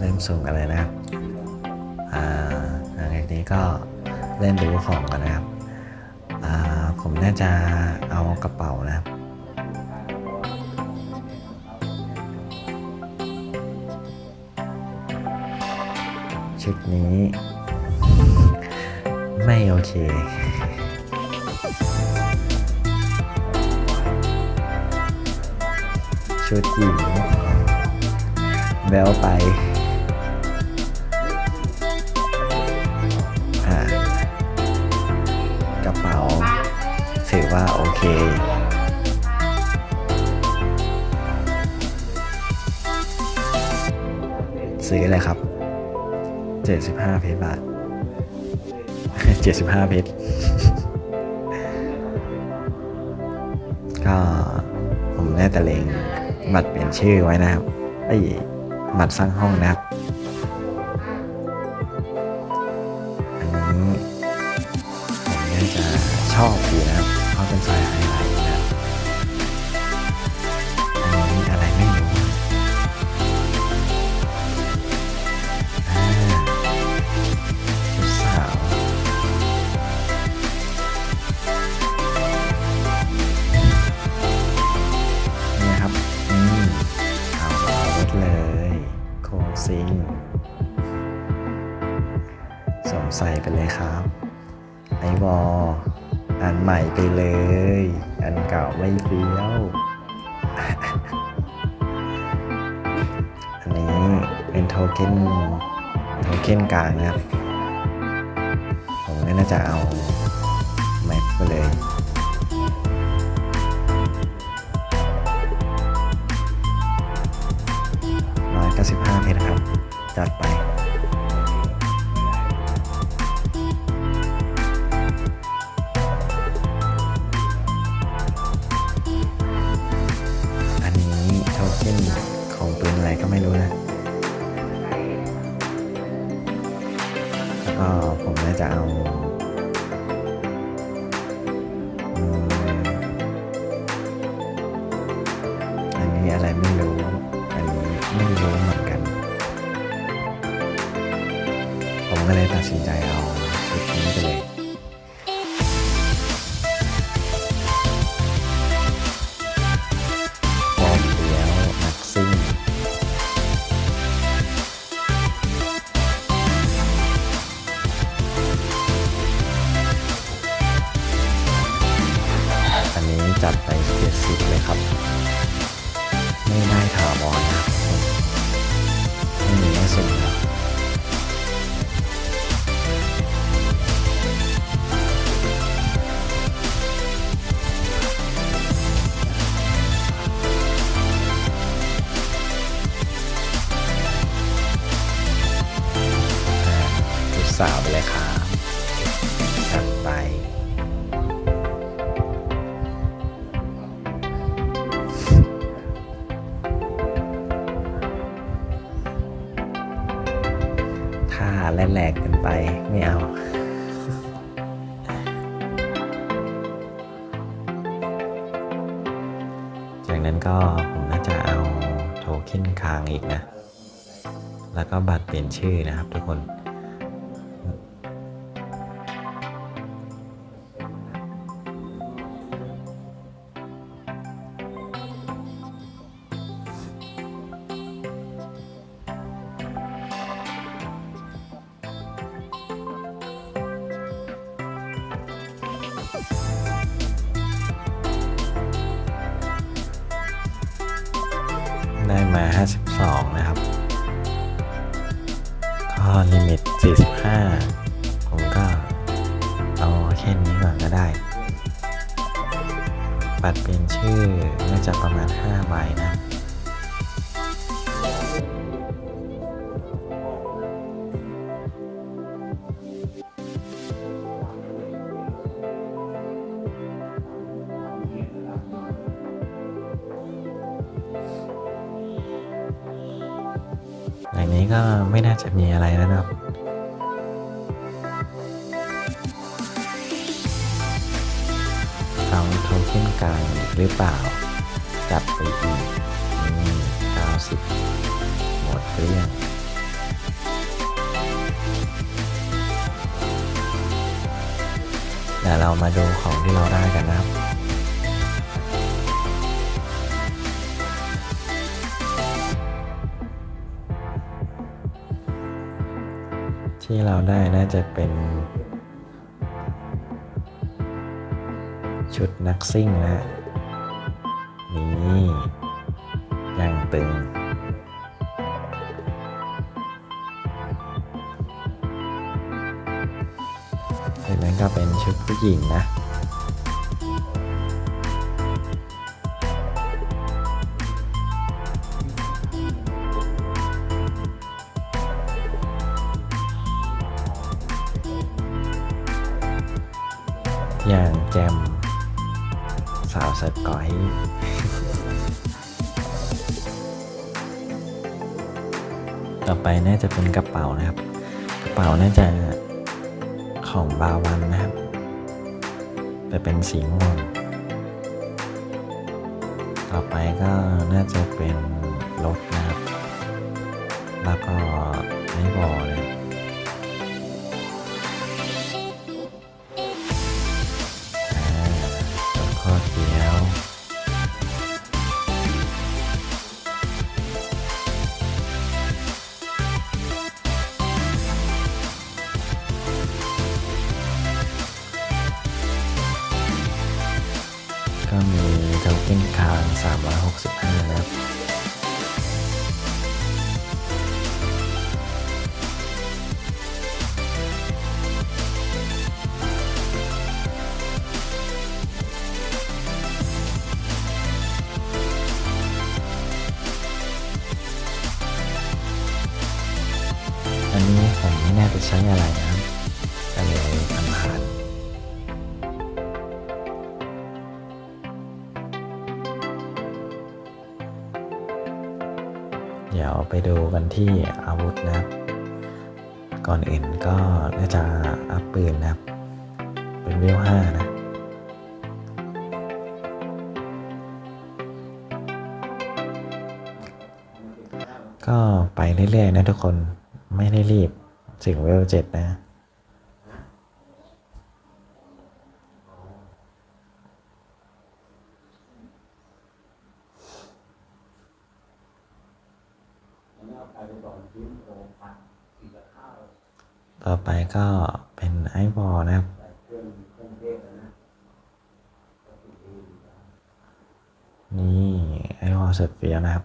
เริ่มสุ่มกันเลยนะครับอ่าหลังจากนี้ก็เล่นดูของกันนะครับอ่าผมน่าจะเอากระเป๋านะครับชุดนี้ ไม่โอเคชุดหญิงแบลไป ว่าโอเคซื้อเลยครับ 75 เพชรบาท 75 เพชร ก็ผมได้แต่เลงบัตรเปลี่ยนชื่อไว้นะครับ ไอ้บัตรสร้างห้องนะครับ อันนี้ผมน่าจะชอบอยู่นะครับ เพราะเป็นสายไฮไลท์นะครับอันนี้อะไรไม่รู้ชุดสาวนี่ครับอืมเอาเอารถเลย โคซิงสวมใส่ไปเลยครับไอวอล อันใหม่ไปเลย อันเก่าไม่เฟี้ยว อันนี้เป็นโทเค็นโทเค็นกลางนะครับ ผมน่าจะเอาแม็กไปเลยร้อยเก้าสิบห้าเพชรครับ จัดไป จัดไปเจ็ดสิบเลยครับ ไม่ได้ถาวรนะครับไม่มีไม่สุ่ม จากนั้นก็ผมน่าจะเอาโทเค็นคางอีกนะ แล้วก็บัตรเปลี่ยนชื่อนะครับทุกคน ได้มา 52 นะครับ ก็ลิมิต 45 ผมก็เอาแค่นี้ก่อนก็ได้ บัตรเป็นชื่อน่าจะประมาณ 5 ใบนะ ก็ไม่น่าจะมีอะไรแล้วนะครับทำโทเค็นกลารหรือเปล่า จับไปอีกนี่90 หมดเรื่องเดี๋ยวเรามาดูของที่เราได้กันนะครับ ที่เราได้น่าจะเป็น ชุดนักซิ่งนะนี่ย่างตึง เห็นไหมก็เป็นชุดผู้หญิงนะ อย่างแจมสาวสกอยต่อไปน่าจะเป็นกระเป๋านะครับ กระเป๋าน่าจะของบาวันนะครับ แต่เป็นสีม่วง ต่อไปก็น่าจะเป็นรถนะครับ แล้วก็ไม่บอกเลย 365 นะครับ อันนี้ผมไม่แน่จะใช้อะไรนะ ไปดูกันที่อาวุธนะครับ ก่อนอื่นก็น่าจะอัพปืนนะครับ เป็นเวลห้านะก็ไปเรื่อยๆนะทุกคนไม่ได้รีบถึงเวลเจ็ดนะ ต่อไปก็เป็นไอวอลนะครับ นี่ไอวอลสุดเฟียนะครับ